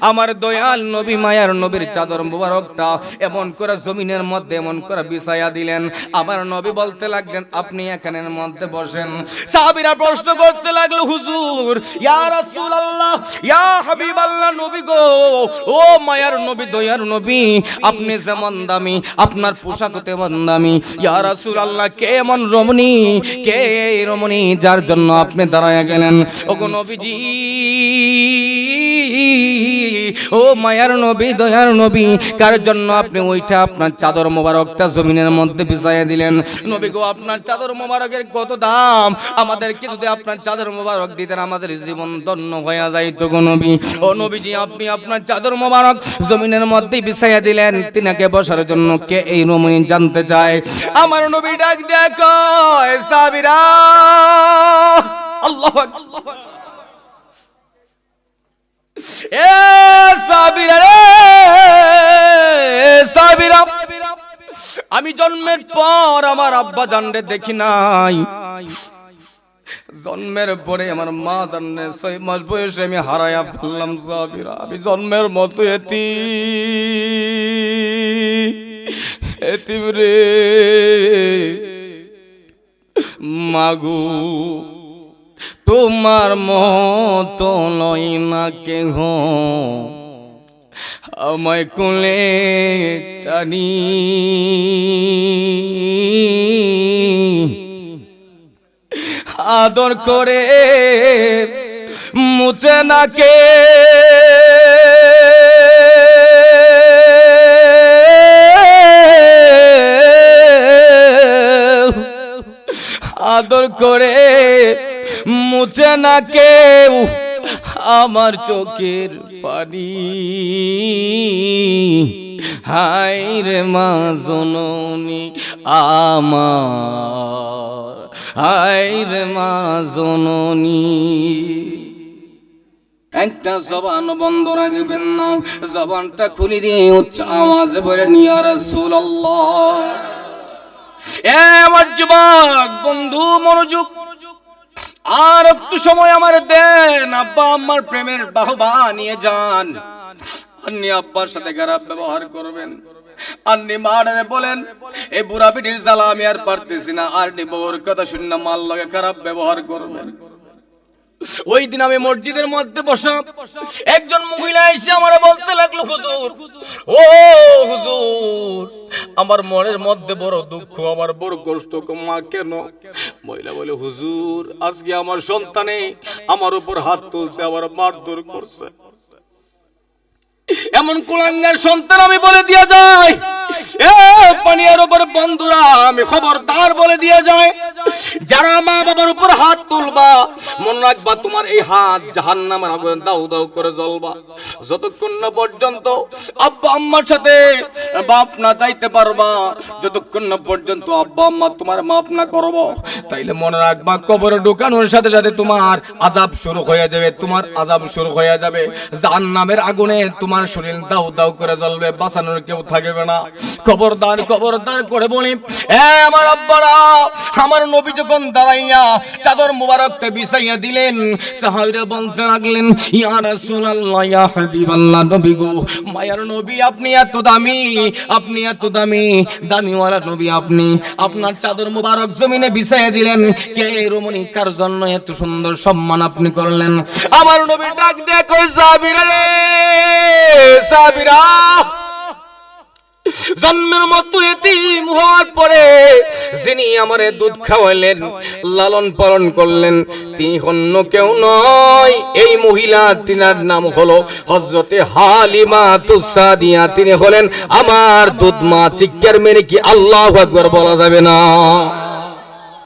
আমার দয়াল নবী, মায়ার নবীর চাদর মুবারকটা এমন করে জমিনের মধ্যে, এমন করে বিছায়া দিলেন। আমার নবী বলতে লাগলেন, আপনি এখানের মধ্যে বসেন। সাহাবীরা প্রশ্ন করতে লাগল, হুজুর, ইয়া রাসূলুল্লাহ, ইয়া হাবিবাল্লাহ নবী গো, ও মায়ার নবী, দয়ার নবী, আপনি যেমন দামি, আপনার পোশাক তেমন দামি। ইয়া রাসূলুল্লাহ, কে এমন রমণী, কে রমণী যার জন্য আপনি দাঁড়ায়া গেলেন? ওগো নবীজি ও মায়ার নবী, দয়ার নবী, কার জন্য আপনি ওইটা আপনার চাদর মোবারকটা জমিনের মধ্যে বিছাইয়া দিলেন? নবী গো, আপনার চাদর মোবারকের কত দাম? আমাদেরকে যদি আপনার চাদর মোবারক দিতেন, আমাদের জীবন ধন্য হয়ে যাইতো গো নবী। ও নবীজি, আপনি আপনার চাদর মোবারক জমিনের মধ্যে বিছাইয়া দিলেন, তিনাকে বসার জন্য কে এই রমণী জানতে চায়? আমার নবী ডাক দেখো সাবিরা! আল্লাহ আকবার। আমি জন্মের পর আমার আব্বা জানরে দেখি নাই। জন্মের পরে আমার মা জানলে ছয় মাস বয়সে আমি হারাইয়া ফেললাম সাবিরা আমি জন্মের মতো এতি এতিম রে। মাগু, তোমার মতো লই না কেহ। আমায় কোলে টানি। আদর করে মুছে নাকে আদর করে মুছে না কেউ। আমার চোখের পানি। হাই রে মা জননী আমার। হাই রে মা জননী। একটা জবান বন্ধ রাখবেন না জবানটা খুলে দিয়ে উচ্চ আওয়াজে বলে নিয়া রাসূলুল্লাহ। এ আমার যুবক বন্ধু মনোযোগ আর একটু সময় আমার দেন, আব্বা আমার প্রেমের বাহবা নিয়ে যান। আপনি আব্বার সাথে খারাপ ব্যবহার করবেন। আন্নি মারে বলেন এই বুড়া পিঠির জ্বালা আমি আর পারতেছি না, আর বউর কথা শুনে মাল লগে খারাপ ব্যবহার করবেন। ওই দিন আমি মসজিদের মধ্যে বসা, একজন মহিলা এসে আমার বলতে লাগল, হুজুর, ও হুজুর আমার মনের মধ্যে বড় দুঃখ, আমার বড় কষ্ট। মা কেন? মহিলা বলে, হুজুর, আজকে আমার সন্তানে আমার উপর হাত তুলছে আমার মারধর করছে। এমন কুলাঙ্গার সন্তান আমি বলে দিয়া যায় এ পানিয়ার উপর বন্ধুরা, আমি খবরদার বলে দিয়া যায় যারা মা বাবার উপর হাত তুলবা, মনে রাখবা তোমার এই হাত জাহান্নামের আগুনে দাউ দাউ করে জ্বলবা। যতক্ষণ না পর্যন্ত আব্বা আম্মার সাথে বাপ না চাইতে পারবা। যতক্ষণ না পর্যন্ত আব্বা আম্মা তোমার মাফ না করব, তাইলে মনে রাখবা কবরে ঢুকানোর সাথে সাথে তোমার আজাব শুরু হয়ে যাবে, তোমার আজাব শুরু হয়ে যাবে। জাহান্নামের আগুনে তোমার শরীর দাউ দাউ করে জ্বলবে, বাঁচানোর কেউ থাকবে না। খবরদার খবরদার করে বলি, এ আমার আব্বারা, আমার নবী যখন দাঁড়াইয়া চাদর মুবারকতে বিছাইয়া দিলেন, সাহাবীরা বলতে লাগলেন, ইয়া রাসূলুল্লাহ, ইয়া হাবিবাল্লাহ, নবী গো, মায়ার নবী আপনি এত দামি। আপনি এত দামি, দামিওয়ালা নবী আপনি। আপনার চাদর মুবারক জমিনে বিছাইয়া দিলেন। কে রমণী কার জন্য এত সুন্দর সম্মান আপনি করলেন? আমার নবী ডাক দেখো সাবিরা রে সাবিরা জন্মের মতো এতিম হওয়ার পরে যিনি আমারে দুধ খাওয়ালেন লালন পালন করলেন, তিনি অন্য কেউ নয়। এই মহিলা, তিনার নাম হলো হজরতে হালিমা তুসাদিয়া। তিনি হলেন আমার দুধ মা চিকার মেরে কি আল্লাহ আকবার বলা যাবে না।